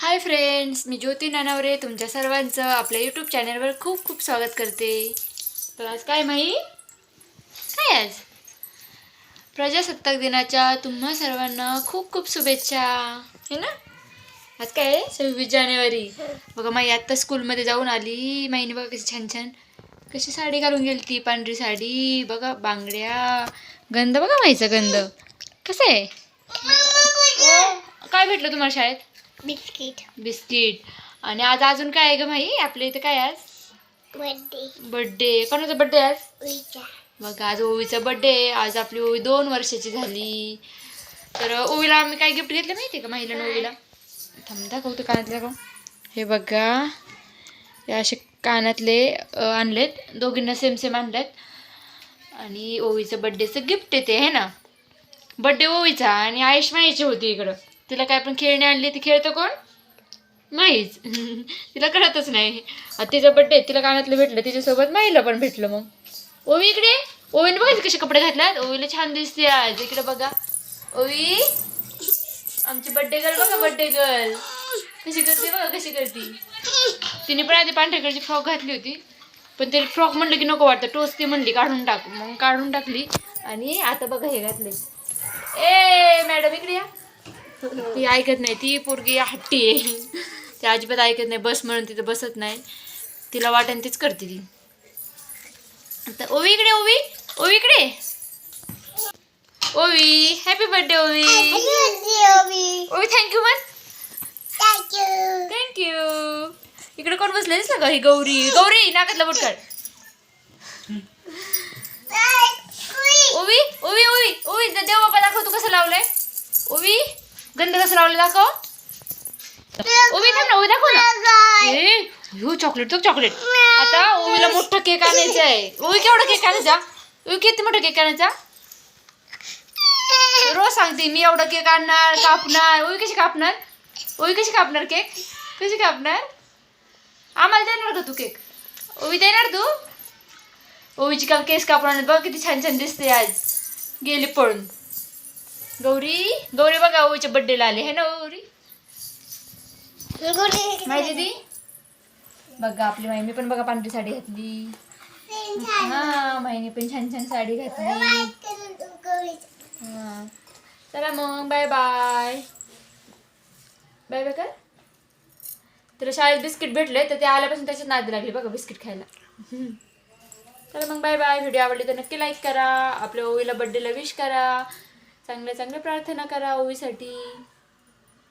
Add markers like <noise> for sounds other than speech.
Hi friends मी ज्योती नानावरे तुमच्या सर्वांचं आपल्या यूट्यूब चॅनलवर खूप खूप स्वागत करते. तर आज काय माही काय आज? प्रजासत्ताक दिनाच्या तुम्हा सर्वांना खूप खूप शुभेच्छा. है ना? आज काय आहे? सव्वीस जानेवारी. बघा माई आत्ता स्कूलमध्ये जाऊन आली. माईने बघा कशी छान छान कशी साडी घालून गेली ती पांढरी साडी. बघा बांगड्या. गंध बघा माईचा गंध. कसं आहे? काय भेटलं तुम्हाला शाळेत? बिस्किट. बिस्किट. आणि आज अजून काय आहे ग माई आपल्या इथं काय आज? Birthday birthday. कोणाचा बड्डे आज? उईचा बघा आज ओवीचा बड्डे आज आपली ओवी दोन वर्षाची झाली. तर ओवीला आम्ही काय गिफ्ट घेतलं माहिती आहे का महिला ओवीला? थांब दाखवतो कानातले दाखव हे बघा. हे असे कानातले आणलेत. दोघींना सेम सेम आणलेत. आणि ओवीचं बड्डेचं गिफ्ट येते आहे ना? बड्डे ओवीचा आणि आयुष माहीची होती इकडं. तिला काय पण खेळणी आणली ती खेळतं कोण? नाहीच <laughs> तिला कळतच नाही. आता तिचा बड्डे तिला कानातलं भेटलं तिच्यासोबत माईला पण भेटलं मग. ओवी इकडे? ओवीने बघायचे कसे कपडे घातल्यात? ओवीला छान दिसते आज. इकडे बघा. ओवी? आमची बड्डे गर्ल बघा बड्डे गर्ल कशी करते बघा कशी करते. तिने पण आधी पांढऱ्याकडची फ्रॉक घातली होती. पण ते फ्रॉक म्हणलं की नको वाटतं. टोच ती म्हणली काढून टाक. मग काढून टाकली. आणि आता बघा हे घातले ए मॅडम इकडे या. ती ऐकत नाही. ती पोरगी हट्टी आहे. ती अजिबात ऐकत नाही. बस म्हणून तिथं बसत नाही. तिला वाटेन तीच करते ती. आता ओवी इकडे ओवी. ओवी इकडे. ओवी हॅपी बर्थडे ओवी. ओवी थँक्यू म्हण थँक्यू इकडे कोण बसले दिसलं का ही गौरी. गौरी नाकातला बोट काढ ओवी ओवी ओवी ओवी द- देव बाबा दाखव तू कसं लावलंय ओवी गंध कसं लावलं दाखव. ओवी थांब ना ओवी दाखव ना. ए चॉकलेट तो चॉकलेट आता ओवीला मोठा केक आणायचा आहे. ओवी केवढा केक आणायचा? ओवी किती मोठा केक आणायचा? रोज सांगते मी एवढा केक आणणार कापणार. ओवी कशी कापणार? ओवी कशी कापणार केक कशी कापणार? आम्हाला देणार का तू केक ओवी देणार तू? ओवीची काल केस कापणार बघ किती छान छान दिसते आज. गेली पळून. गौरी गौरी बघा ओवीच्या बड्डेला आले. है ना गौरी? माहिती ती बघा आपली माहिनी पण बघा पांढरी साडी घातली. हा माहिनी पण छान छान साडी घातली. हा. चला मग बाय बाय. बाय बाय कर तुला शाळेत बिस्किट भेटले तर ते आल्यापासून त्याच्यात नादी लागली बघा बिस्किट खायला. चला मग बाय बाय. व्हिडिओ आवडली तर नक्की लाईक करा. आपल्या ओवीला बड्डेला विश करा. चांगल्या चांगल्या प्रार्थना करा ओवीसाठी.